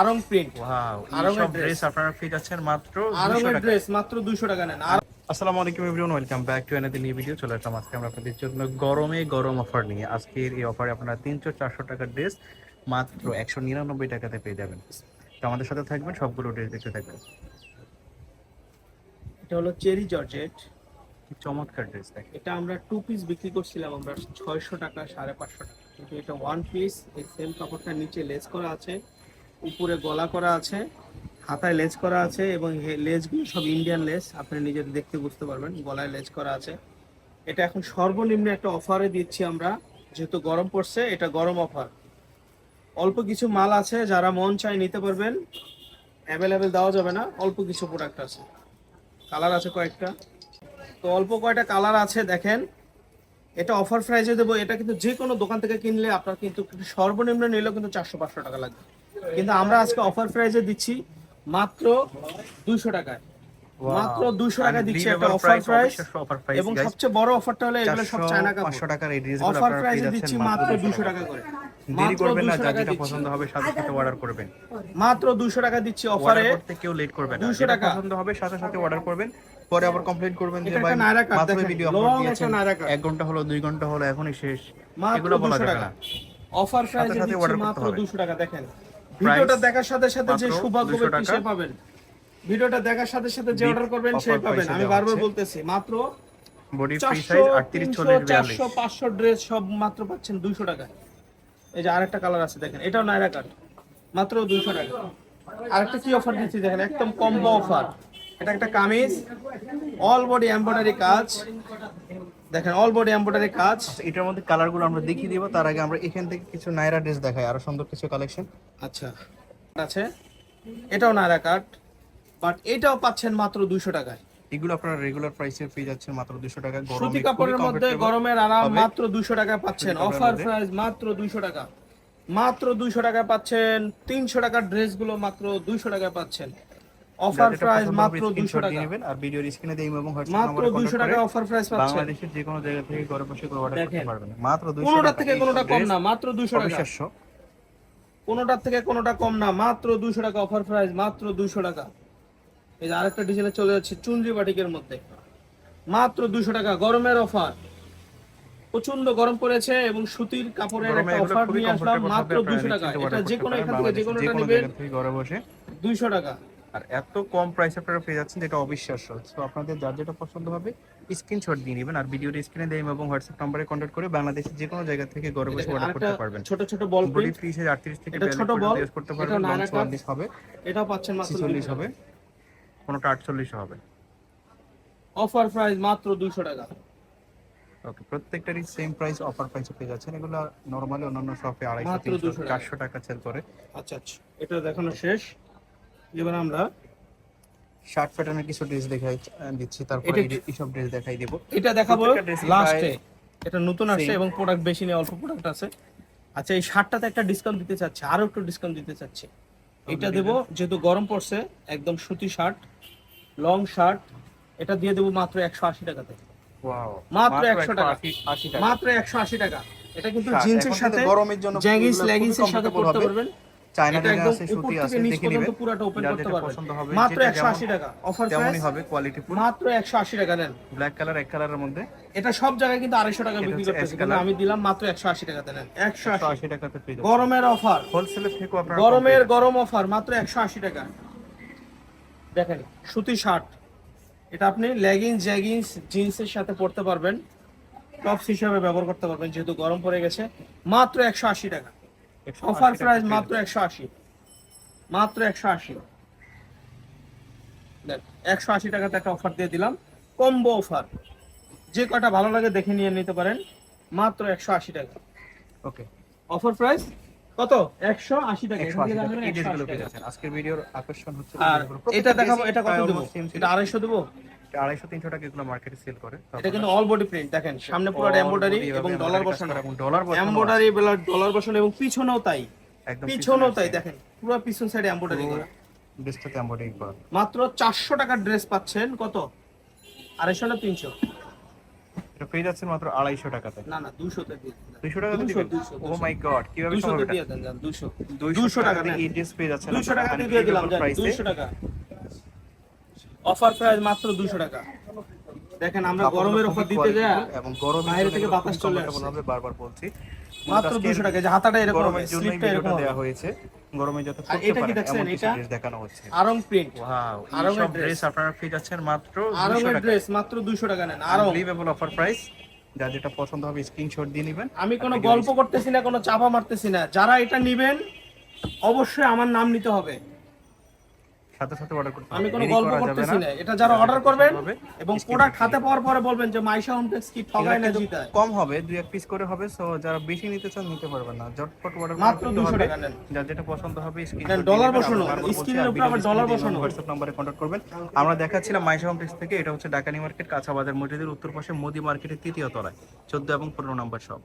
Aarong print wow আরঙের dress আপনারা পেয়ে যাচ্ছেন মাত্র 200 ড্রেস মাত্র দুইশো টাকা নেন। আসসালামু আলাইকুম everyone welcome back to another new video চলে আসলাম আজকে আমরা আপনাদের জন্য গরমে গরম অফার নিয়ে। আজকের এই অফারে আপনারা তিনশো চারশো টাকার ড্রেস মাত্র একশো নিরানব্বই টাকাতে পেয়ে যাবেন। তো আমাদের সাথে থাকবেন সবগুলো ড্রেস দেখতে থাকবেন। এটা হলো চেরি জর্জেট। চমৎকার ড্রেস দেখেন। এটা আমরা টু পিস বিক্রি করছিলাম আমরা ছয়শো টাকা সাড়ে পাঁচশো টাকা। কিন্তু এটা ওয়ান পিস এই সেম কাপড়টা নিচে লেস করা আছে। উপরে গলা করা আছে, হাতায় লেজ করা আছে এবং লেজগুলো সব ইন্ডিয়ান লেজ, আপনি নিজের দেখতে বুঝতে পারবেন, গলায় লেজ করা আছে। এটা এখন সর্বনিম্ন একটা অফারে দিচ্ছি আমরা, যেহেতু গরম পড়ছে, এটা গরম অফার অল্প কিছু মাল আছে, যারা মন চায় নিতে পারবেন অ্যাভেলেবেল দেওয়া যাবে না, অল্প কিছু প্রোডাক্ট আছে। কালার আছে কয়েকটা। তো অল্প কয়টা কালার আছে দেখেন, এটা অফার প্রাইজে দেবো, এটা কিন্তু যে কোনো দোকান থেকে কিনলে আপনার কিন্তু সর্বনিম্ন নিলেও কিন্তু চারশো পাঁচশো টাকা লাগবে। কিন্তু আমরা আজকে অফার প্রাইসে দিচ্ছি মাত্র দুইশো টাকায়। মাত্র 200 টাকা দিচ্ছি একটা অফার প্রাইস এবং সবচেয়ে বড় অফারটা হলো এগুলো সব চায়না কাপড়। 500 টাকার এই ড্রেসগুলো অফার প্রাইসে দিচ্ছি মাত্র মাত্র 200 দুশো টাকা করে। দেরি করবেন না 200 যার টাকা যেটা পছন্দ হবে সাথে সাথে অর্ডার করবেন মাত্র দুশো টাকা দিচ্ছি অফারে করতে কেউ লেট করবেন না। 200 যেটা টাকা। পছন্দ হবে সাথে সাথে অর্ডার করবেন। পরে আবার কমপ্লেইন করবেন যে ভাই মাত্র ভিডিও আপলোড দিয়েছেন। ঘণ্টা হলো দুই ঘণ্টা হলো এখনই শেষ। এগুলো বলা যাবে না। অফার প্রাইসে সাথে দিচ্ছি মাত্র। দুশো টাকা দেখেন। ভিডিওটা দেখার সাথে সাথে যে সৌভাগ্য ব্যক্তি সে পাবেন। ভিডিওটা দেখার সাথে সাথে যে অর্ডার করবেন সে পাবেন। আমি বারবার বলতেছি মাত্র বডি ফ্রি সাইজ 38 তিনশো 40 চারশো 42 পাঁচশো ড্রেস সব মাত্র পাচ্ছেন দুইশো টাকায়। এই যে আরেকটা কালার আছে দেখেন। এটাও নাইরা কাট মাত্র দুইশো টাকা। আরেকটা কি অফার দিচ্ছি দেখেন একদম কম্বো অফার এটা একটা কামিজ অল বডি এমব্রয়ডারি কাজ। দেখেন অল বডি এমব্রয়ডারি কাজ। আচ্ছা, এটার মধ্যে কালারগুলো আমরা দেখিয়ে দিব। তার আগে আমরা এখান থেকে কিছু নাইরা ড্রেস দেখাই আরও সুন্দর কিছু কালেকশন আচ্ছা আছে। এটাও নাইরা কাট বাট এটাও পাচ্ছেন মাত্র দুইশো টাকায়। এগুলো আপনারা রেগুলার প্রাইসে পেয়ে যাচ্ছেন মাত্র 200 টাকা। গরমে সুতি কাপড়ের মধ্যে গরমের আরাম মাত্র দুইশো টাকা পাচ্ছেন। অফার প্রাইস মাত্র দুইশো টাকা। মাত্র দুইশো টাকা পাচ্ছেন তিনশো টাকার ড্রেসগুলো মাত্র দুইশো টাকা পাচ্ছেন। অফার প্রাইস মাত্র দুইশো screenshot টাকা। নেবেন আর ভিডিওর স্ক্রিনে দিয়ে এবং হোয়াটসঅ্যাপ মাত্র নম্বরে দুইশো কন্টাক্ট টাকা অফার প্রাইস পাচ্ছেন। বাংলাদেশের যে কোনো জায়গা থেকে ঘরে বসে করে অর্ডার করতে পারবেন। মাত্র 200 কোনোটার টাকা। থেকে কোনোটা কম না মাত্র দুইশো টাকা। অবিশ্বাস্য। কোনোটার থেকে কোনোটা কম না মাত্র দুইশো টাকা অফার প্রাইস মাত্র দুইশো টাকা। এই যে আরেকটা ডিজাইনে চলে যাচ্ছে চুনরি বাটিকের মধ্যে। মাত্র দুইশো টাকা গরমের অফার প্রচণ্ড গরম পড়েছে এবং সুতির কাপড়ের একটা অফার নিয়ে আসলাম মাত্র হবে, দুইশো আপনারা টাকা। নিশ্চিন্তে এটা যে কোনো এখান থেকে যে কোনোটা কোনো নেবেন ঘরে বসে। দুইশো টাকা। আর এত কম প্রাইসে আপনারা পেয়ে যাচ্ছেন যেটা অবিশ্বাস্য। তো আপনাদের যার যেটা পছন্দ হবে স্ক্রিনশট দিয়ে নেবেন আর ভিডিওর স্ক্রিনে দিয়ে এবং হোয়াটসঅ্যাপ নম্বরে কন্ট্যাক্ট করে বাংলাদেশের যে কোনো জায়গা থেকে ঘরে বসে অর্ডার করতে পারবেন। ছোট ছোট বল বডি ফ্রি সাইজ 38 থেকে এটা 42 ছোট বল, করতে এটা পারবেন লং নায়রা কাট। 44 হবে এটাও পাচ্ছেন মাত্র 46 হবে। কোনটা 48 হবে। অফার প্রাইস মাত্র দুইশো টাকা। ওকে প্রত্যেকটারই সেম প্রাইস অফার প্রাইসে পেয়ে যাচ্ছেন। এগুলো নরমালি অন্যান্য শপে আড়াইশো 200। চারশো টাকা সেল করে। আচ্ছা আচ্ছা। এটা দেখানো শেষ। এবার আমরা শার্ট প্যাটার্নের কিছু ড্রেস দেখাই দিচ্ছি। তারপরে এইসব ড্রেস দেখাই দিব। এটা দেখাবো লাস্টে এটা নতুন আসছে এবং প্রোডাক্ট বেশি নেই অল্প প্রোডাক্ট আছে। আচ্ছা এই শার্টটাতে একটা ডিসকাউন্ট দিতে চাচ্ছে আরও একটু ডিসকাউন্ট দিতে চাচ্ছে। এটা দেবো যেহেতু গরম পড়ছে একদম সুতি শার্ট লং শার্ট এটা দিয়ে দেবো মাত্র একশো আশি টাকাতে। ওয়াও মাত্র 100 টাকা। 80 টাকা। মাত্র একশো আশি টাকা। এটা কিন্তু জিন্সের সাথে কিন্তু গরমের জন্য জ্যাগিস এগুলো লেগিংস এর খুবই সাথে পড়তে পারবেন। চায়না এটা আছে সুতি আছে দেখে নেবেন। পুরাটা ওপেন করতে পছন্দ হবে মাত্র যেটা একশো আশি যেমন টাকা অফার তেমনই হবে কোয়ালিটি ফুল মাত্র একশো আশি টাকা নেন। ব্ল্যাক কালার এক কালারের মধ্যে। এটা সব জায়গায় কিন্তু আড়াইশো টাকা বিক্রি করতেছে কিন্তু আমি দিলাম মাত্র একশো আশি টাকাতে নেন। 180 টাকাতে পেয়ে যাবেন গরমের অফার হোলসেলের থেকেও আপনারা গরমের গরম অফার মাত্র একশো আশি টাকা। দেখেন সুতি শার্ট। এটা আপনি লেগিংস জ্যাগিংস জিন্সের সাথে পরতে পারবেন। টপস হিসাবে ব্যবহার করতে পারবেন যেহেতু গরম পড়ে গেছে। মাত্র একশো আশি টাকা। অফার প্রাইস মাত্র একশো আশি? মাত্র একশো আশি। দেখ একশো আশি টাকাতে একটা অফার দিয়ে দিলাম। কম্বো অফার যে কটা ভালো লাগে দেখে নিয়ে নিতে পারেন। মাত্র একশো আশি টাকা। ওকে অফার প্রাইস কত? একশো আশি টাকা। এখান থেকে দেখাবেন এই 180 ড্রেসগুলো পেয়ে টাকা। যাচ্ছেন। আজকের ভিডিওর আকর্ষণ হচ্ছে আর এটা দেখাবো এটা কত দেবো। এটা আড়াইশো দেবো? আড়াইশো তিনশো টাকা এগুলো মার্কেটে সেল করে। এটা কিন্তু অল বডি প্রিন্ট দেখেন সামনে পুরো এমব্রয়ডারি এবং ডলার বসানো। এবং ডলার বসানো এমব্রয়ডারি ডলার বসানো এবং পিছনেও তাই। একদম পিছনেও তাই দেখেন পুরো পিছন সাইডে এমব্রয়ডারি করা। ড্রেসটাতে এমব্রয়ডারি করা। মাত্র চারশো টাকার ড্রেস পাচ্ছেন কত? আড়াইশো না তিনশো? এটা পেয়ে যাচ্ছেন মাত্র আড়াইশো টাকাতে। না না দুশোতে টাকাতে 200, দিবেন? 200, ও মাই গড কীভাবে সম্ভব এটা? দুশো। 200 200 টাকা। এই ড্রেস পেয়ে যাচ্ছেন দুশো টাকা আপনারা দিয়ে দিলাম। দুশো টাকা। অফার প্রাইস মাত্র দুশো টাকা। দেখেন আমরা গরমের অফার দিতে যা এবং গরমের বাইরে থেকে বাতাস চলে আসছে। হবে, বারবার বলছি। মাত্র আজকের দুশো টাকা যে হাতাটা এরকম গরমের স্লিপটা এরকম দেওয়া হয়েছে। গরমে যাতে আর পড়তে এটা কি দেখছেন, এটা? দেখানো হচ্ছে। Aarong print wow dress। Dress আপনারা পেয়ে যাচ্ছেন মাত্র 200 আরঙের টাকা। ড্রেস মাত্র দুশো টাকা নেন আরং। আনবিলিভেবল অফার প্রাইস যার যেটা পছন্দ হবে স্ক্রিনশট দিয়ে নেবেন। আমি কোনো গল্প করতেছি না কোনো চাপা মারতেছি না। যারা এটা নিবেন অবশ্যই আমার নাম নিতে হবে। সাথে সাথে অর্ডার করতে আমি কোনো গল্প করতেছি না। এটা যারা অর্ডার করবেন এবং প্রোডাক্ট হাতে পাওয়ার পরে বলবেন যে মাইশা হোমটেক্স কি ঠগায় না জিতায়। কম হবে দুই এক পিস করে হবে সো যারা বেশি নিতে চান নিতে পারবেন না। ঝটপট অর্ডার মাত্র 200 টাকা নেন। যার যেটা পছন্দ হবে নেন, ডলার বসানো, স্ক্রিনের উপরে আবার ডলার বসানো। নম্বরে কন্ট্যাক্ট করবেন। আমরা দেখাচ্ছিলাম মাইশা হোমটেক্স থেকে এটা হচ্ছে ডাকানি মার্কেট কাঁচা বাজার মসজিদের উত্তর পাশে মোদি মার্কেটের তৃতীয় তলায় চোদ্দ এবং পনেরো নম্বর সব